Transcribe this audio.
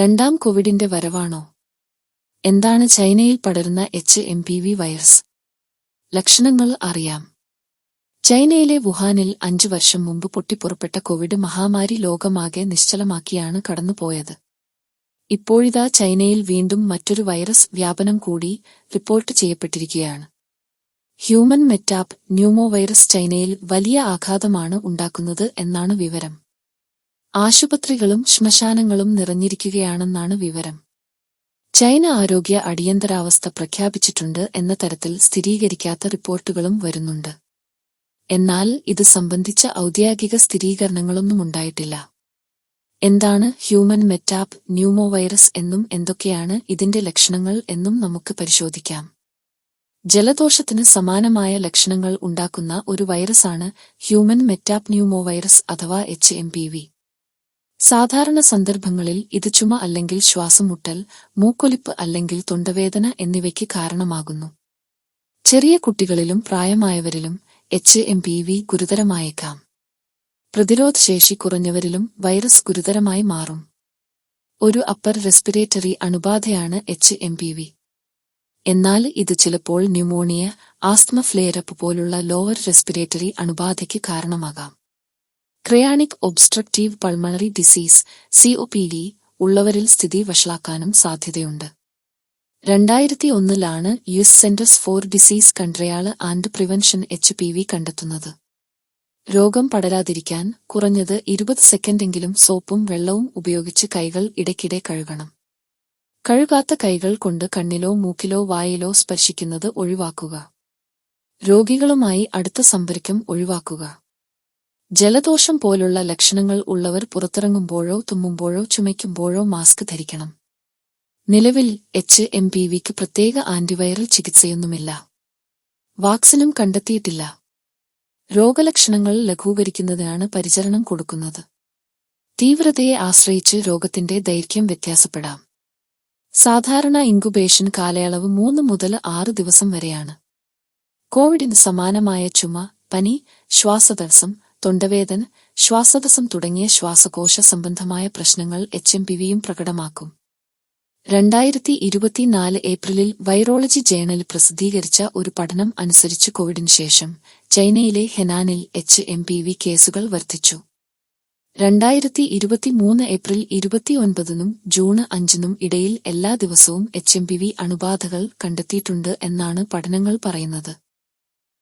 രണ്ടാം കോവിഡിന്റെ വരവാണോ? എന്താണ് ചൈനയിൽ പടരുന്ന H M P V virus? ലക്ഷണങ്ങൾ അറിയാം. ചൈനയിലെ വുഹാനിൽ അഞ്ചു വർഷം മുമ്പ് പൊട്ടിപ്പുറപ്പെട്ട കോവിഡ് മഹാമാരി ലോകമാകെ നിശ്ചലമാക്കിയാണ് കടന്നുപോയത്. ഇപ്പോഴിതാ ചൈനയിൽ വീണ്ടും മറ്റൊരു വൈറസ് വ്യാപനം കൂടി റിപ്പോർട്ട് ചെയ്യപ്പെട്ടിരിക്കുകയാണ്. ഹ്യൂമൻ മെറ്റാപ്പ് ന്യൂമോ വൈറസ് ചൈനയിൽ വലിയ ആഘാതമാണ് ഉണ്ടാക്കുന്നത് എന്നാണ് വിവരം. ആശുപത്രികളും ശ്മശാനങ്ങളും നിറഞ്ഞിരിക്കുകയാണെന്നാണ് വിവരം. ചൈന ആരോഗ്യ അടിയന്തരാവസ്ഥ പ്രഖ്യാപിച്ചിട്ടുണ്ട് എന്ന തരത്തിൽ സ്ഥിരീകരിക്കാത്ത റിപ്പോർട്ടുകളും വരുന്നുണ്ട്. എന്നാൽ ഇത് സംബന്ധിച്ച ഔദ്യോഗിക സ്ഥിരീകരണങ്ങളൊന്നുമുണ്ടായിട്ടില്ല എന്താണ് ഹ്യൂമൻ മെറ്റാപ് ന്യൂമോ വൈറസ് എന്നും എന്തൊക്കെയാണ് ഇതിന്റെ ലക്ഷണങ്ങൾ എന്നും നമുക്ക് പരിശോധിക്കാം. ജലദോഷത്തിന് സമാനമായ ലക്ഷണങ്ങൾ ഉണ്ടാക്കുന്ന ഒരു വൈറസാണ് ഹ്യൂമൻ മെറ്റാപ് ന്യൂമോ വൈറസ് അഥവാ എച്ച് എം പി വി. സാധാരണ സന്ദർഭങ്ങളിൽ ഇത് ചുമ അല്ലെങ്കിൽ ശ്വാസമുട്ടൽ മൂക്കൊലിപ്പ് അല്ലെങ്കിൽ തൊണ്ടവേദന എന്നിവയ്ക്ക് കാരണമാകുന്നു. ചെറിയ കുട്ടികളിലും പ്രായമായവരിലും എച്ച് എം പി വി ഗുരുതരമായേക്കാം. പ്രതിരോധശേഷി കുറഞ്ഞവരിലും വൈറസ് ഗുരുതരമായി മാറും. ഒരു അപ്പർ റെസ്പിറേറ്ററി അണുബാധയാണ് എച്ച് എം പി വി എന്നാൽ ഇത് ചിലപ്പോൾ ന്യൂമോണിയ ആസ്മ ഫ്ലെയറപ്പ് പോലുള്ള ലോവർ റെസ്പിറേറ്ററി അണുബാധയ്ക്ക് കാരണമാകാം. Chronic obstructive pulmonary disease C O P D ഉള്ളവരിൽ സ്ഥിതി വഷളാക്കാനും സാധ്യതയുണ്ട്. രണ്ടായിരത്തി ഒന്നിലാണ് U S for disease control and prevention H P V കണ്ടെത്തുന്നത്. രോഗം പടരാതിരിക്കാൻ കുറഞ്ഞത് ഇരുപത് സെക്കൻഡെങ്കിലും സോപ്പും വെള്ളവും ഉപയോഗിച്ച് കൈകൾ ഇടയ്ക്കിടെ കഴുകണം. കഴുകാത്ത കൈകൾ കൊണ്ട് കണ്ണിലോ മൂക്കിലോ വായിലോ സ്പർശിക്കുന്നത് ഒഴിവാക്കുക. രോഗികളുമായി അടുത്ത സമ്പർക്കം ഒഴിവാക്കുക. ജലദോഷം പോലുള്ള ലക്ഷണങ്ങൾ ഉള്ളവർ പുറത്തിറങ്ങുമ്പോഴോ തുമ്മുമ്പോഴോ ചുമയ്ക്കുമ്പോഴോ മാസ്ക് ധരിക്കണം. നിലവിൽ എച്ച് എം പി വിക്ക് പ്രത്യേക ആന്റിവൈറൽ ചികിത്സയൊന്നുമില്ല. വാക്സിനും കണ്ടെത്തിയിട്ടില്ല. രോഗലക്ഷണങ്ങൾ ലഘൂകരിക്കുന്നതിനാണ് പരിചരണം കൊടുക്കുന്നത്. തീവ്രതയെ ആശ്രയിച്ച് രോഗത്തിന്റെ ദൈർഘ്യം വ്യത്യാസപ്പെടാം. സാധാരണ ഇൻകുബേഷൻ കാലയളവ് മൂന്ന് മുതൽ ആറ് ദിവസം വരെയാണ്. കോവിഡിന് സമാനമായ ചുമ പനി ശ്വാസതടസ്സം തൊണ്ടവേദന ശ്വാസതസം തുടങ്ങിയ ശ്വാസകോശ സംബന്ധമായ പ്രശ്നങ്ങൾ എച്ച് എം പി വിയും പ്രകടമാക്കും. രണ്ടായിരത്തി ഇരുപത്തിനാല് ഏപ്രിലിൽ വൈറോളജി ജേണൽ പ്രസിദ്ധീകരിച്ച ഒരു പഠനം അനുസരിച്ച് കോവിഡിന് ശേഷം ചൈനയിലെ ഹെനാനിൽ എച്ച് എം പി വി കേസുകൾ വർദ്ധിച്ചു. രണ്ടായിരത്തി ഇരുപത്തിമൂന്ന് ഏപ്രിൽ ഇരുപത്തിയൊൻപതിനും ജൂൺ അഞ്ചിനും ഇടയിൽ എല്ലാ ദിവസവും എച്ച് എം പി വി അണുബാധകൾ കണ്ടെത്തിയിട്ടുണ്ട് എന്നാണ് പഠനങ്ങൾ പറയുന്നത്.